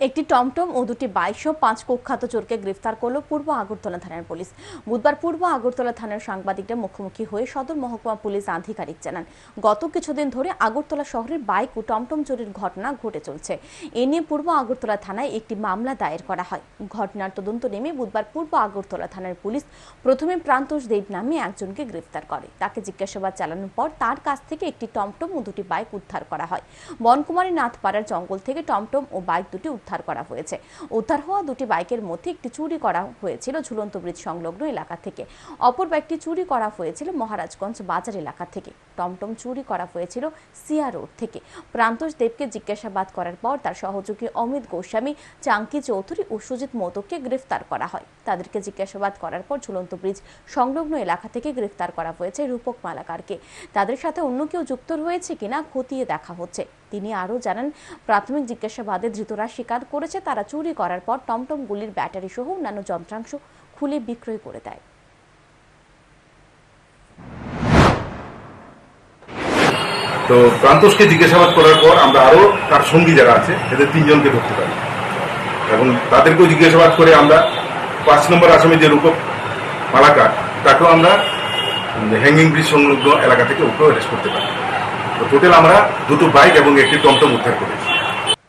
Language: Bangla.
একটি টমটম ও দুটি সহ পাঁচ কুখ্যাত চোরকে গ্রেফতার করল পূর্ব আগরতলা থানার পুলিশ। বুধবার পূর্ব আগরতলা থানার সাংবাদিকরা মুখোমুখি হয়ে সদর মহকুমা পুলিশ আধিকারিক জানান, গত কিছুদিন ধরে আগরতলা শহরের বাইক ও টমটম চুরির ঘটনা ঘটে চলছে। এ নিয়ে পূর্ব আগরতলা থানায় একটি মামলা দায়ের করা হয়। ঘটনার তদন্ত নেমে বুধবার পূর্ব আগরতলা থানার পুলিশ প্রথমে প্রান্তোষ দেব নামে একজনকে গ্রেফতার করে। তাকে জিজ্ঞাসাবাদ চালানোর পর তার কাছ থেকে একটি টমটম ও দুটি বাইক উদ্ধার করা হয়। বনকুমারী নাথপাড়ার জঙ্গল থেকে টমটম ও বাইক দুটি উদ্ধার করা হয়েছে। উদ্ধার হওয়া দুটি বাইকের মধ্যে একটি চুরি করা হয়েছিল ঝুলন্ত ব্রিজ সংলগ্ন এলাকা থেকে। অপর বাইকটি চুরি করা হয়েছিল মহারাজগঞ্জ বাজার এলাকা থেকে। টমটম চুরি করা হয়েছিল সিয়া রোড থেকে। প্রান্তোষ দেবকে জিজ্ঞাসাবাদ করার পর তার সহযোগী অমিত গোস্বামী, চাঙ্কি চৌধুরী ও সুজিত মৌতককে গ্রেফতার করা হয়। তাদেরকে জিজ্ঞাসাবাদ করার পর ঝুলন্ত ব্রিজ সংলগ্ন এলাকা থেকে গ্রেফতার করা হয়েছে রূপক মালাকারকে। তাদের সাথে অন্য কেউ যুক্ত রয়েছে কিনা খতিয়ে দেখা হচ্ছে। তিনি আরও জানান, প্রাথমিক জিজ্ঞাসাবাদে ধৃতরা স্বীকার করেছে তারা চুরি করার পর টমটমগুলির ব্যাটারি সহ অন্যান্য যন্ত্রাংশ খুলে বিক্রয় করে দেয়। তো প্রান্তোষকে জিজ্ঞাসাবাদ করার পর আমরা আরও তার সঙ্গী যারা আছে, এদের তিনজনকে ধরতে পারি। এবং তাদেরকেও জিজ্ঞাসাবাদ করে আমরা পাঁচ নম্বর আসামে যে রূপক মালাকার, তাকেও আমরা হ্যাঙ্গিং ব্রিজ সংলগ্ন এলাকা থেকে ওকেও অ্যারেস্ট করতে পারি। টোটাল আমরা দুটো বাইক এবং একটি টমটম উদ্ধার করেছি।